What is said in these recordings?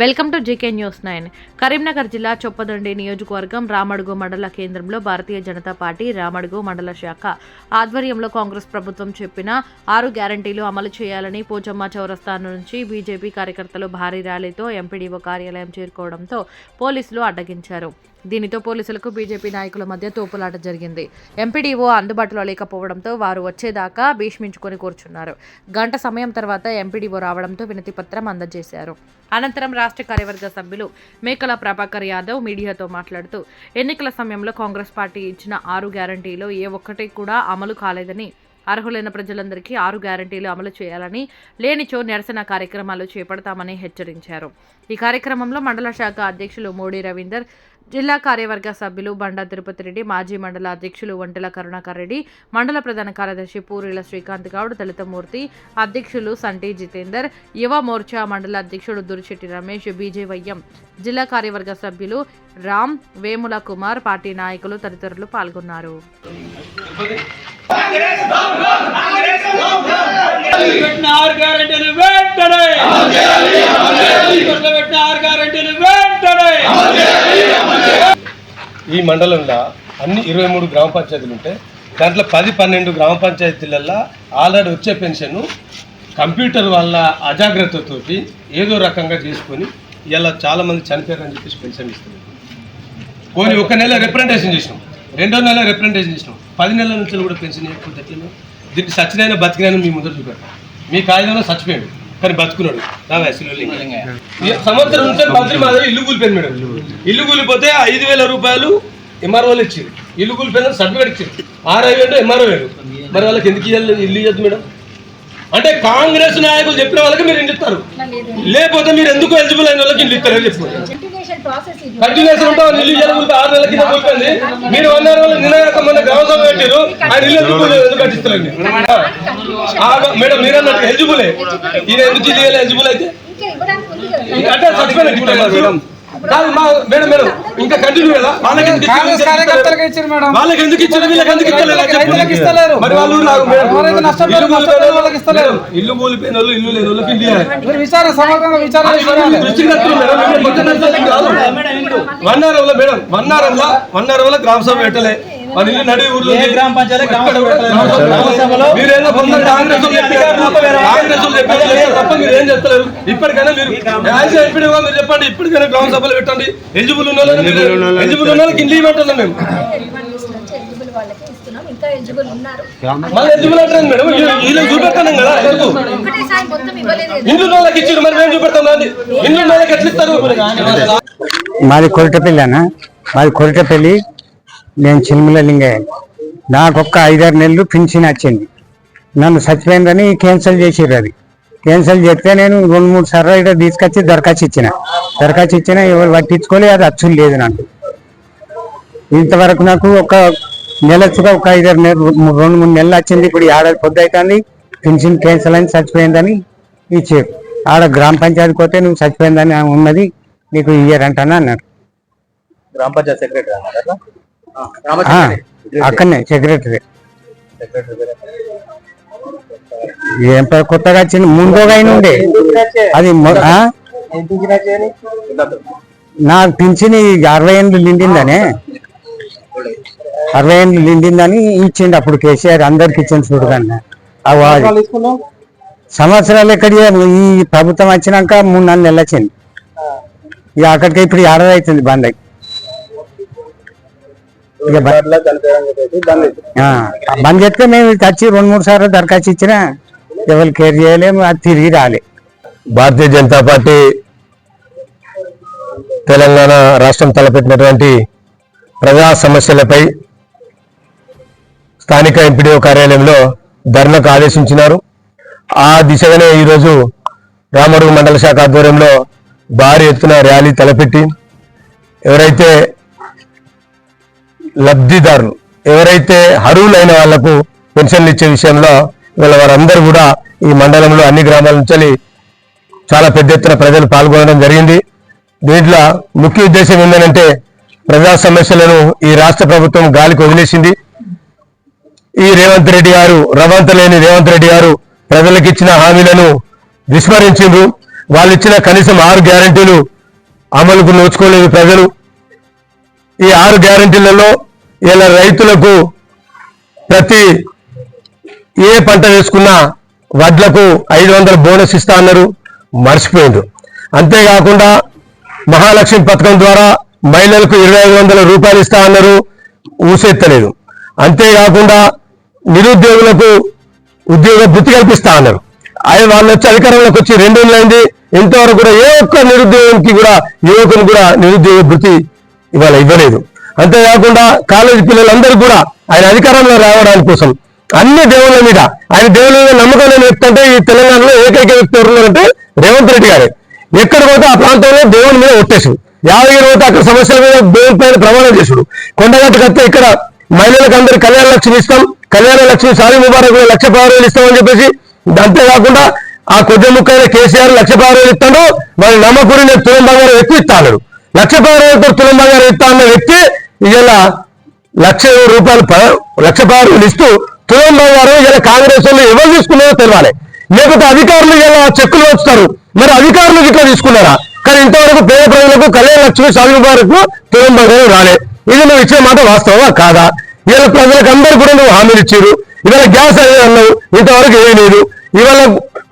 Welcome to GK news nine. Karimnagar జిల్లా చొప్పదండి నియోజకవర్గం రామడుగు మండల కేంద్రంలో భారతీయ జనతా పార్టీ రామడుగు మండల శాఖ ఆధ్వర్యంలో కాంగ్రెస్ ప్రభుత్వం చెప్పిన ఆరు గ్యారంటీలు అమలు చేయాలని పోచమ్మ చౌరస్తా నుంచి బీజేపీ కార్యకర్తలు భారీ ర్యాలీతో ఎంపీడీఓ కార్యాలయం చేరుకోవడంతో పోలీసులు అడ్డగించారు. దీనితో పోలీసులకు బీజేపీ నాయకుల మధ్య తోపులాట జరిగింది. ఎంపీడీఓ అందుబాటులో లేకపోవడంతో వారు వచ్చేదాకా భీష్మించుకొని కూర్చున్నారు. గంట సమయం తర్వాత ఎంపీడీఓ రావడంతో వినతిపత్రం అందజేశారు. అనంతరం రాష్ట్ర కార్యవర్గ సభ్యులు మేకల ప్రభాకర్ యాదవ్ మీడియాతో మాట్లాడుతూ ఎన్నికల సమయంలో కాంగ్రెస్ పార్టీ ఇచ్చిన ఆరు గ్యారంటీలో ఏ ఒక్కటి కూడా అమలు కాలేదని అర్హులైన ప్రజలందరికీ ఆరు గ్యారంటీలు అమలు చేయాలని లేనిచో నిరసన కార్యక్రమాలు చేపడతామని హెచ్చరించారు. ఈ కార్యక్రమంలో మండల శాఖ అధ్యక్షులు మోడీ రవీందర్ జిల్లా కార్యవర్గ సభ్యులు బండా తిరుపతి రెడ్డి మాజీ మండల అధ్యక్షులు వంటల కరుణాకర్ రెడ్డి మండల ప్రధాన కార్యదర్శి పూరిల శ్రీకాంత్ గౌడ్ దళితమూర్తి అధ్యక్షులు సంటి జితేందర్ యువ మోర్చా మండల అధ్యక్షుడు దురిశెట్టి రమేష్ బీజేవైఎం జిల్లా కార్యవర్గ సభ్యులు రామ్ వేముల కుమార్ పార్టీ నాయకులు తదితరులు పాల్గొన్నారు. వెంటనే పెట్టిన ఆరు గ్యారెంటీలు వెంటనే ఈ మండలంలో అన్ని ఇరవై మూడు గ్రామ పంచాయతీలు ఉంటాయి దాంట్లో పది పన్నెండు గ్రామ పంచాయతీలల్లో ఆల్రెడీ వచ్చే పెన్షన్ కంప్యూటర్ వల్ల అజాగ్రత్తతోటి ఏదో రకంగా చేసుకొని ఇలా చాలా మంది చనిపోయారని చెప్పేసి పెన్షన్ ఇస్తుంది పోనీ ఒక నెల రిప్రజెంటేషన్ చేసినాం. రెండో నెల రిప్రజెంటేషన్ చేసినాం. పది నెలల నుంచి కూడా పెన్షన్ ఇవ్వకపోతే ఎట్లా దీనికి సచ్చినైనా బతికినైనా మీ ముందర చూపెడతాం మీ కాగితంలో చచ్చిపోయాడు. కానీ బతుకున్నాడు. వయసులో ఈ సంవత్సరం నుంచి మంత్రి మాదిరి ఇల్లు కూలిపోయింది మేడం. ఇల్లు కూలిపోతే ఐదు వేల రూపాయలు ఎంఆర్ఓలు ఇచ్చింది. ఇల్లు కూలిపోయిన సర్టిఫికేట్ ఇచ్చింది. ఆరు వేలు ఎంఆర్ఓ వేలు. మరి వాళ్ళకి ఎందుకు ఇవ్వాలి ఇల్లు ఇవ్వద్దు మేడం. అంటే కాంగ్రెస్ నాయకులు చెప్పిన వాళ్ళకి మీరు ఇల్లు ఇస్తారు. లేకపోతే మీరు ఎందుకు ఎలిజిబుల్ అయిన వాళ్ళకి ఇల్లు ఇస్తారని చెప్పుకోండి కంటిన్యూషన్ ఉంటాం ఇల్లు కూలిపోయి ఆరు నెలల కింద కూలిపోయింది. మీరు వన్ అవర్ వాళ్ళు నిన్న మొన్న గ్రామ సభ పెట్టారు ఆయన ఇల్లు ఎందుకు కూలి- ఎందుకు కట్టిస్తారండి ఆ, మేడం మీరు అన్నట్టు ఎలిజిబులే ఈయన ఎందుకు ఇల్లు ఎలిజిబుల్ అయితే? అంటే మేడం. మేడం. మేడం ఇంకా కంటిన్యూ కదా? వాళ్ళకి ఇచ్చారు? వాళ్ళకి ఎందుకు ఇచ్చారు? వీళ్ళకి ఎందుకు ఇస్తలేరు? మరి వాళ్ళు ఇస్తలేరు. మేడం, ఇల్లు కూలిపోయిన వాళ్ళు ఇల్లు లేని వాళ్ళకి విచారణ విచారణ మేడం. వన్ అవర్లో మేడం వన్ అవర్లో వన్ అవర్లో గ్రామ సభ పెట్టలే. మన ఇల్లు నడి ఊర్లో ఏ గ్రామ పంచాయతీ గ్రామ సభ పెట్టలేదు. గ్రామ సభలో మీరేదో కొందరు కాంగ్రెస్ వాళ్ళు చెప్పారు. కాంగ్రెస్ వాళ్ళు చెప్పారు. చేస్తారు తప్ప మీరు ఏం చెప్తలేరు. ఇప్పటికైనా మీరు యాజ్ ఎంపీడీ గా మీరు చెప్పండి ఇప్పటికైనా గ్రామ సభలు పెట్టండి. ఎలిజిబుల్ ఉన్న ఎలిజిబుల్ ఉన్న వాళ్ళకి ఇల్లు ఇవ్వమంటున్నాం మేము. ఇంకా ఎలిజిబుల్ ఉన్నారు మళ్ళీ ఎలిజిబుల్ అంటారు మేడం వీళ్ళకి చూపెడతాను కదా ఎందుకు. ఇండ్లు వాళ్ళకి ఇచ్చారు మరి మేము చూపెడతాం అండి ఇండ్లు ఉన్న వాళ్ళకి ఎట్లా ఇస్తారు? మాది కొరటపల్లి అన్న. మాది కొరటపల్లి నేను చిలుముల లింగయ్య. నాకు ఒక్క ఐదారు నెలలు పింఛన్ వచ్చింది. నన్ను చచ్చిపోయిందని క్యాన్సిల్ చేసిర్రు అది. క్యాన్సిల్ చేస్తే నేను రెండు మూడు సార్లు ఇక్కడ తీసుకొచ్చి దరఖాస్తు ఇచ్చిన. దరఖాస్తు ఇచ్చిన ఎవరు పట్టించుకోలే అది అచ్చులు లేదు నాకు. ఇంతవరకు నాకు ఒక నెలచుగా ఒక ఐదారు నెలలు రెండు మూడు నెలలు వచ్చింది. ఇప్పుడు ఏడాది పొద్దు అవుతుంది పింఛన్ క్యాన్సిల్ అని చచ్చిపోయిందని ఇచ్చారు. ఆడ గ్రామ పంచాయతీ పోతే నువ్వు చచ్చిపోయిందని ఉన్నది నీకు ఇయ్యరంటాను అన్నారు. గ్రామ పంచాయతీ సెక్రటరీ అక్కడనే సెక్రటరీ ఏం ప- కొత్తగా వచ్చింది? ముందుగా అయిన ఉండే. అది? నాకు పింఛని అరవై ఏళ్ళు నిండిందనే. అరవై ఏళ్ళు నిండిందని ఇచ్చిండు అప్పుడు కేసీఆర్ అందరికి ఇచ్చింది చూడగానే సంవత్సరాలు ఎక్కడ ఈ ప్రభుత్వం వచ్చినాక మూడు నాలుగు నెలలు వచ్చింది. ఇక అక్కడికి ఇప్పుడు ఏడాది అవుతుంది బంద్ బంద్ చేస్తే మేము వచ్చి రెండు మూడు సార్లు దరఖాస్తు ఇచ్చినా ఎవరు కేర్ చేయలేము అది తిరిగి రాలే. భారతీయ జనతా పార్టీ తెలంగాణ రాష్ట్రం తలపెట్టినటువంటి ప్రజా సమస్యలపై స్థానిక ఎంపీడీఓ కార్యాలయంలో ధర్నాకు ఆదేశించినారు. ఆ దిశగానే ఈరోజు రామడుగు మండల శాఖ ఆధ్వర్యంలో భారీ ఎత్తున ర్యాలీ తలపెట్టి ఎవరైతే లబ్ధిదారులు. ఎవరైతే అర్హులైన వాళ్ళకు పెన్షన్లు ఇచ్చే విషయంలో వీళ్ళ వారందరూ కూడా ఈ మండలంలో అన్ని గ్రామాల నుంచి చాలా పెద్ద ఎత్తున ప్రజలు పాల్గొనడం జరిగింది. దీంట్లో ముఖ్య ఉద్దేశం ఏంటంటే ప్రజా సమస్యలను ఈ రాష్ట్ర ప్రభుత్వం గాలికి వదిలేసింది. ఈ రేవంత్ రెడ్డి గారు రవంత లేని రేవంత్ రెడ్డి గారు ప్రజలకు ఇచ్చిన హామీలను విస్మరించిండ్రు. వాళ్ళు ఇచ్చిన కనీసం ఆరు గ్యారంటీలు అమలుకు నోచుకోలేదు ప్రజలు. ఈ ఆరు గ్యారంటీలలో ఇలా రైతులకు ప్రతి ఏ పంట వేసుకున్నా వడ్లకు ఐదు వందల బోనస్ ఇస్తా అన్నారు. మర్చిపోయిండు అంతేకాకుండా మహాలక్ష్మి పథకం ద్వారా మహిళలకు ఇరవై ఐదు వందల రూపాయలు ఇస్తా అన్నారు. ఊసెత్తలేదు. అంతేకాకుండా నిరుద్యోగులకు ఉద్యోగ వృత్తి కల్పిస్తా అన్నారు. ఆయన వాళ్ళు వచ్చి అధికారంలోకి వచ్చి రెండు నెలలైంది ఇంతవరకు కూడా ఏ ఒక్క నిరుద్యోగానికి కూడా యువకుని కూడా నిరుద్యోగ వృత్తి ఇవాళ ఇవ్వలేదు. అంతేకాకుండా కాలేజీ పిల్లలందరూ కూడా ఆయన అధికారంలో రావడానికి కోసం అన్ని దేవుళ్ళ మీద ఆయన దేవుళ్ళ మీద నమ్మకం లేని వ్యక్తి అంటే ఈ తెలంగాణలో ఏకైక వ్యక్తి ఎవరున్నారంటే రేవంత్ రెడ్డి గారే. ఎక్కడ పోతే ఆ ప్రాంతంలో దేవుని మీద ఒట్టేసాడు యాదగిరి పోతే అక్కడ సమస్యల మీద దేవుని పైన ప్రమాణం చేసుడు కొండగట్టు వస్తే ఇక్కడ మహిళలకు అందరు కళ్యాణ లక్ష్మి ఇస్తాం. కళ్యాణ లక్ష్మి సాయి ముబారక్ లక్ష పదహారు ఇస్తామని చెప్పేసి అంతేకాకుండా ఆ కొద్ది ముక్కైన కేసీఆర్ లక్ష పదహారు ఇస్తాడు. వాళ్ళ నమ్మకూరి నేను తులం బంగారం ఎక్కువ ఇస్తాను లక్ష పదహారుతో తులం బంగారం ఇస్తా అన్న వ్యక్తి ఇలా లక్ష రూపాయలు లక్ష పారులు ఇస్తూ తులం బంగారం ఇలా కాంగ్రెస్ వాళ్ళు ఎవరు తీసుకున్నారో తెలవాలి. లేకపోతే అధికారులు ఇలా చెక్కులు వచ్చుతారు మరి అధికారులు ఇట్లా తీసుకున్నారా? కానీ ఇంతవరకు పేద ప్రజలకు కళ్యాణ లక్ష్మి సాగు వరకు తులం రాలే. ఇది నువ్వు ఇచ్చే మాట వాస్తవమా? కాదా? ఇలా ప్రజలకు అందరూ కూడా నువ్వు హామీలు ఇచ్చారు ఇవాళ గ్యాస్ అనేది అన్నావు. ఇంతవరకు ఏమీ లేదు. ఇవాళ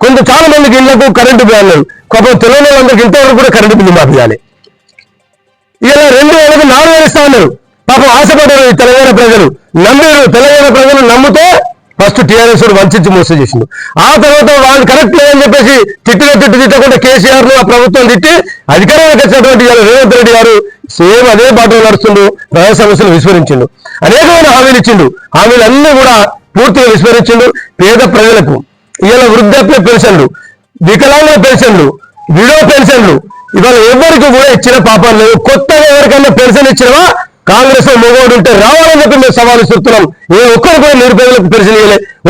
కొంత చాలా మందికి ఇళ్ళకు కరెంటు బిల్ అన్నారు. పాపం తెలంగాణ వాళ్ళకి ఇంతవరకు కూడా కరెంటు బిల్లు మాపియాలి ఇలా రెండు వేలకు నాలుగు వేలు ఇస్తా ఉన్నారు పాపం ఆశపడ్డారు ఈ తెలంగాణ ప్రజలు. నమ్మారు. తెలంగాణ ప్రజలు నమ్మితే ఫస్ట్ టీఆర్ఎస్ వంచి మోసం చేసిండు. ఆ తర్వాత వాళ్ళు కరెక్ట్ లేదని చెప్పేసి తిట్టిన తిట్టు తిట్టకుండా కేసీఆర్ను ఆ ప్రభుత్వం తిట్టి అధికారంలోకి వచ్చినటువంటి రేవంత్ రెడ్డి గారు సేమ్ అదే బాటలో నడుస్తుండు ప్రజా సమస్యలు విస్మరించిండు. అనేకమైన హామీలు ఇచ్చిండు. హామీలు కూడా పూర్తిగా విస్మరించిండు. పేద ప్రజలకు ఇవాళ వృద్ధాప్య పెన్షన్లు వికలాంగుల పెన్షన్లు విడో పెన్షన్లు ఇవాళ ఎవరికి కూడా ఇచ్చిన పాపాలు లేవు. కొత్తగా ఎవరికైనా పెన్షన్ ఇచ్చినవా? కాంగ్రెస్లో మగవాడు ఉంటే రావాలని చెప్పి మేము సవాల్ ఇస్తున్నాం ఏ ఒక్కరు కూడా నిరుపేదలకు పెన్షన్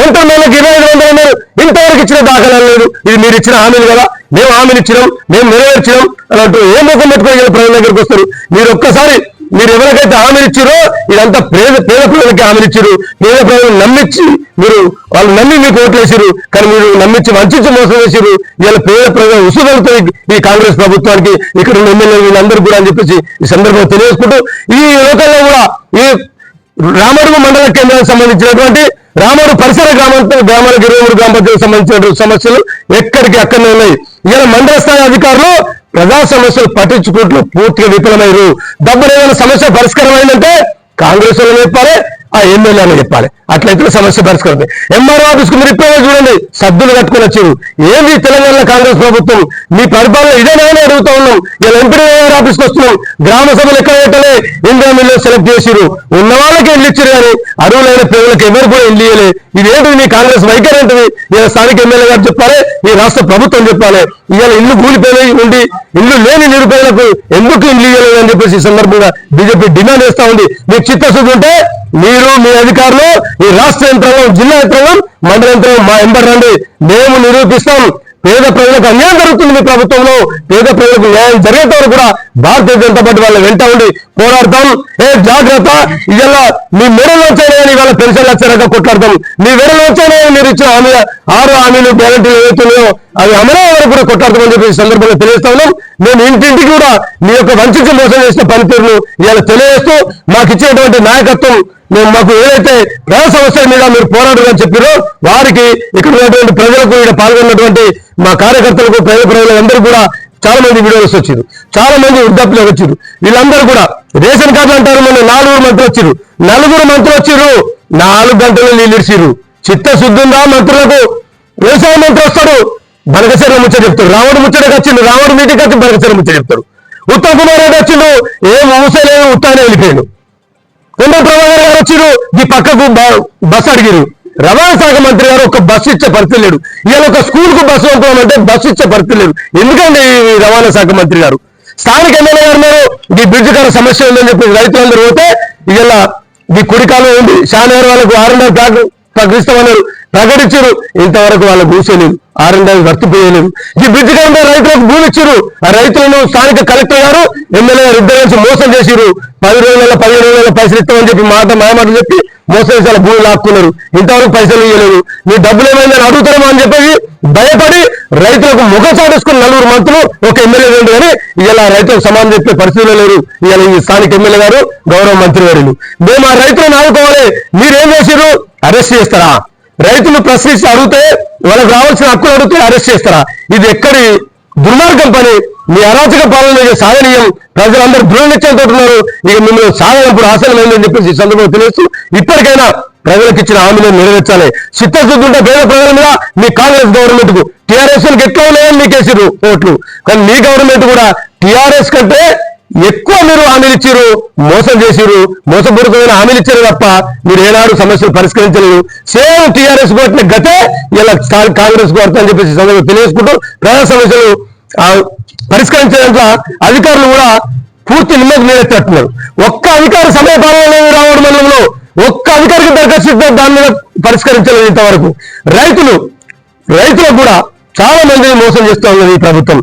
ఒంటరి నెలలకు ఇరవై ఐదు వందలు ఉన్నారు. ఇంతవరకు ఇచ్చిన దాఖలాలు లేదు. ఇది మీరు ఇచ్చిన హామీలు కదా. మేము హామీలు ఇచ్చినాం. మేము నెరవేర్చినాం అని అంటూ ఏ ముఖం పెట్టుకొని ప్రజల దగ్గరికి వస్తారు? మీరు ఒక్కసారి మీరు ఎవరికైతే హామీనిచ్చారో ఇచ్చారో ఇదంతా పేద పేద ప్రజలకి హామీనిచ్చారు ఇచ్చారు పేద ప్రజలు నమ్మించి మీరు వాళ్ళు నమ్మి మీకు ఓట్లేసారు. కానీ మీరు నమ్మించి వంచి మోసం చేశారు ఇలా పేద ప్రజలు ఉసుగలుగుతాయి ఈ కాంగ్రెస్ ప్రభుత్వానికి ఇక్కడ ఉన్న ఎమ్మెల్యే వీళ్ళందరూ కూడా అని చెప్పేసి ఈ సందర్భంగా తెలియజేసుకుంటూ ఈ లోకల్లో కూడా ఈ రామడుగు మండల కేంద్రానికి సంబంధించినటువంటి రామడు పరిసర గ్రామం గ్రామాలకు ఇరవై మూడు గ్రామ పంచాయతీలకు సంబంధించినటువంటి సమస్యలు ఎక్కడికి అక్కడనే ఉన్నాయి. ఇలా మండల స్థాయి అధికారులు ప్రజా సమస్యలు పట్టించుకుంటూ పూర్తిగా విఫలమయ్యారు. డబ్బులు ఏదైనా సమస్య పరిష్కారం అయిందంటే కాంగ్రెస్ వాళ్ళని చెప్పాలి ఆ ఎమ్మెల్యే అని చెప్పాలి. అట్లయితే సమస్య పరిష్కారం ఎంఆర్ఓ ఆఫీస్కు మీరు ఇప్పుడే చూడండి. సద్దులు కట్టుకుని వచ్చారు. ఏంది తెలంగాణ కాంగ్రెస్ ప్రభుత్వం? మీ పరిపాలన ఇదేనా అడుగుతా ఉన్నాం. ఇలా ఎంపీ ఆఫీస్కి వస్తున్నాం. గ్రామ సభలు ఎక్కడ పెట్టలే? ఇండియా మిల్లు సెలెక్ట్ చేసిరు ఉన్న వాళ్ళకి ఇల్లు ఇచ్చారు కానీ అరువులైన పేదలకు ఎవరు కూడా ఇల్లు ఇయ్యలే. ఇదేంటి మీ కాంగ్రెస్ వైఖరి ఏంటిది? ఇలా స్థానిక ఎమ్మెల్యే గారు చెప్పాలి ఈ రాష్ట్ర ప్రభుత్వం చెప్పాలి. ఇవాళ ఇల్లు కూలిపోయి ఉండి ఇల్లు లేని నిరుపేదలకు ఎందుకు ఇల్లు ఇవ్వలేదు అని చెప్పేసి ఈ సందర్భంగా బీజేపీ డిమాండ్ చేస్తా ఉంది. మీకు చిత్తశుద్ధి ఉంటే మీరు మీ అధికారులు ఈ రాష్ట్ర యంత్రాంగం జిల్లా యంత్రాంగం మండల యంత్రాంగం మా ఎంబర్ రండి. మేము నిరూపిస్తాం. పేద ప్రజలకు అన్యాయం జరుగుతుంది మీ ప్రభుత్వంలో. పేద ప్రజలకు న్యాయం జరిగేంత వరకు కూడా భారతీయ జనతా పార్టీ వాళ్ళ వెంట ఉండి పోరాడతాం. ఏ జాగ్రత్త? ఇవాళ మీ మెడలు వచ్చాయని ఇవాళ పెన్షన్లు వచ్చారక కొట్లాడతాం. మీ మెడలు వచ్చాయని మీరు ఇచ్చిన హామీ ఆరు హామీలు గ్యారంటీలు ఏవైతున్నాయో అవి అమలే వరకు కూడా కొట్లాడతామని చెప్పి సందర్భంగా తెలియజేస్తా ఉన్నాం. మేము ఇంటింటికి కూడా మీ యొక్క వంచించి మోసం చేసిన పనితీరును ఇవాళ తెలియజేస్తూ మాకు ఇచ్చేటువంటి నాయకత్వం మేము మాకు ఏదైతే ప్రజా సమస్యల మీద మీరు పోరాడమని చెప్పారో వారికి ఇక్కడ ఉన్నటువంటి ప్రజలకు ఇక్కడ పాల్గొన్నటువంటి మా కార్యకర్తలకు ప్రజల ప్రజలందరూ కూడా చాలా మంది వీడియోస్ వచ్చారు చాలా మంది వృద్ధాప్యులకు వచ్చారు వీళ్ళందరూ కూడా రేషన్ కార్డులు అంటారు మన నాలుగురు మంత్రులు వచ్చారు నలుగురు మంత్రులు వచ్చారు నాలుగు గంటలు నీళ్ళు చిత్తశుద్ధి ఉందా మంత్రులకు? వ్యవసాయ మంత్రి వస్తాడు. బనకచర్ల ముచ్చట చెప్తారు రావణ ముచ్చటకి వచ్చిండు. రావణ మీటికి వచ్చి బనకచర్ల ముచ్చట చెప్తారు ఉత్తమ్ కుమార్ రెడ్డి వచ్చిండు. ఏం ఊసలేదు ఉత్తానే వెళ్ళిపోయాడు. కొండ ప్రభాకర్ గారు వచ్చిండు ఈ పక్కకు బ- బస్సు అడిగిరు రవాణా శాఖ మంత్రి గారు ఒక బస్సు ఇచ్చే పరిస్థితి లేడు ఇవాళ ఒక స్కూల్కు బస్సు పంపాలంటే బస్సు ఇచ్చే పరిస్థితి లేదు. ఎందుకండి ఈ రవాణా శాఖ మంత్రి గారు? స్థానిక ఎమ్మెల్యే గారు ఈ బ్రిడ్జ్ గారు సమస్య ఉందని చెప్పి రైతులందరూ పోతే ఇవాళ ఈ కుడికాలం ఉంది. షానగర్ వాళ్ళకు ఆరున్నర ప్యాక్ ప్రకటిస్తామన్నారు ప్రకటించారు. ఇంతవరకు వాళ్ళ కూర్చోలేదు. ఆరున్నర వర్తిపోయలేదు ఈ బ్రిడ్జ్ గారు రైతులకు భూమి ఇచ్చారు ఆ రైతులను స్థానిక కలెక్టర్ గారు ఎమ్మెల్యే గారు ఇద్దరు కలిసి మోసం చేసిరు పది రోజుల పదిహేను రోజుల పైసలు ఇస్తామని చెప్పి మాట మాయమాటలు చెప్పి మోసం చేసి వాళ్ళ భూమి లాక్కున్నారు. ఇంతవరకు పైసలు ఇవ్వలేదు. మీ డబ్బులు ఏమైందని అడుగుతారేమో అని చెప్పేసి భయపడి రైతులకు ముఖం చాటేసుకుని నలుగురు మంత్రులు ఒక ఎమ్మెల్యే రెండు కానీ ఇలా రైతులకు సమానం చెప్పే పరిస్థితులు లేరు. ఇలా ఈ స్థానిక ఎమ్మెల్యే గారు గౌరవ మంత్రి గారు మేము ఆ రైతులను ఆదుకోవాలి. మీరేం చేసారు అరెస్ట్ చేస్తారా? రైతులు ప్రశ్నించి అడిగితే వాళ్ళకి రావాల్సిన హక్కులు అడిగితే అరెస్ట్ చేస్తారా? ఇది ఎక్కడి దుర్మార్గం పని. మీ అరాచక పాలన సాధనీయం ప్రజలందరూ దృఢనిశ్చయంతో ఉన్నారు. ఇక మిమ్మల్ని సాగనప్పుడు ఆశలమైందని చెప్పేసి ఈ సందర్భంగా తెలియస్తూ ఇప్పటికైనా ప్రజలకు ఇచ్చిన హామీలను నెరవేర్చాలి. చిత్తశుద్ధి ఉంటే పేద ప్రజల మీద మీ కాంగ్రెస్ గవర్నమెంట్కు టీఆర్ఎస్ ఎట్లా ఉన్నాయని మీకు ఓట్లు. కానీ మీ గవర్నమెంట్ కూడా టీఆర్ఎస్ కంటే ఎక్కువ మీరు హామీలు ఇచ్చారు మోసం చేసిరు మోసపూరితమైన హామీలు ఇచ్చారు తప్ప మీరు ఏనాడు సమస్యలు పరిష్కరించలేదు. సేమ్ టీఆర్ఎస్ కొట్టిన గతే ఇలా కాంగ్రెస్ కొడతా అని చెప్పేసి సందర్భంగా తెలియజేసుకుంటూ ప్రజా సమస్యలు ఆ, అధికారులు కూడా పూర్తి నిమ్మకం మీరెత్తట్టున్నారు ఒక్క అధికార సమయ పాలనలో రావడం మండలంలో ఒక్క అధికారికి దరఖాస్తు దాని మీద పరిష్కరించలేదు ఇంతవరకు. రైతులు రైతులకు కూడా చాలా మందిని మోసం చేస్తూ ఉన్నది ఈ ప్రభుత్వం.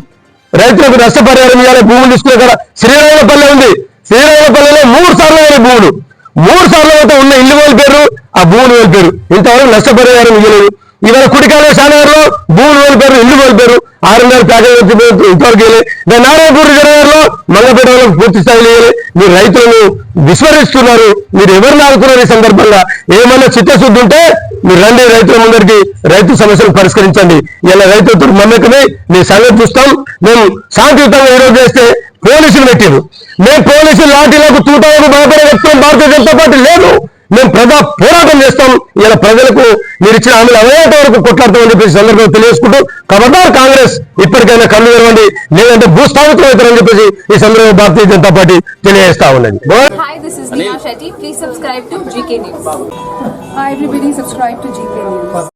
రైతులకు నష్టపరిహారం ఇవ్వాలి. భూములు తీసుకునే కదా శ్రీరామపల్లె ఉంది. శ్రీరామపల్లెలో మూడు సార్లు అయిన భూములు. మూడు సార్లు అయితే ఉన్న ఇల్లు వాళ్ళ పేరు ఆ భూములు వాళ్ళ పేరు. ఇంతవరకు నష్టపరిహారం ఇవ్వలేదు. ఇవాళ కుడికాల శానగర్లో భూములు వెళ్ళిపోయారు ఇల్లు వెళ్ళిపోయారు పేరు ఆరున్నర ప్యాకేజ్ ఇంతవరకు ఇవ్వలేదు. నేను నారాయణపూర్ రిజర్వేర్లో మల్లపేట వాళ్ళకి పూర్తి స్థాయిలో మీరు రైతులను విస్మరిస్తున్నారు. మీరు ఎవరిని ఆదుకున్నారు ఈ సందర్భంగా? ఏమన్నా చిత్తశుద్ధి ఉంటే మీరు రండి రైతుల ముందరికి రైతు సమస్యలు పరిష్కరించండి. ఇలా రైతులతో మమ్మకమే మీ సంగతి చూస్తాం. మేము శాంతియుతంగా ఈరోజు చేస్తే పోలీసులు పెట్టారు. మేము పోలీసులు లాఠీలకు తూటాలకు భయపడే వ్యక్తులు భారతీయ జనతా పార్టీ లేదు. మేము ప్రజా పోరాటం చేస్తాం. ఇలా ప్రజలకు మీరు ఇచ్చిన హామీలు అవేంటి వరకు కొట్లాడతామని చెప్పేసి సందర్భంగా తెలియజేసుకుంటూ ఖబర్దార్ కాంగ్రెస్ ఇప్పటికైనా కళ్ళు తెరవండి. లేదంటే భూస్థాపితం అవుతారని చెప్పేసి ఈ సందర్భంగా భారతీయ జనతా పార్టీ తెలియజేస్తా ఉన్నది. everybody subscribe to GK News.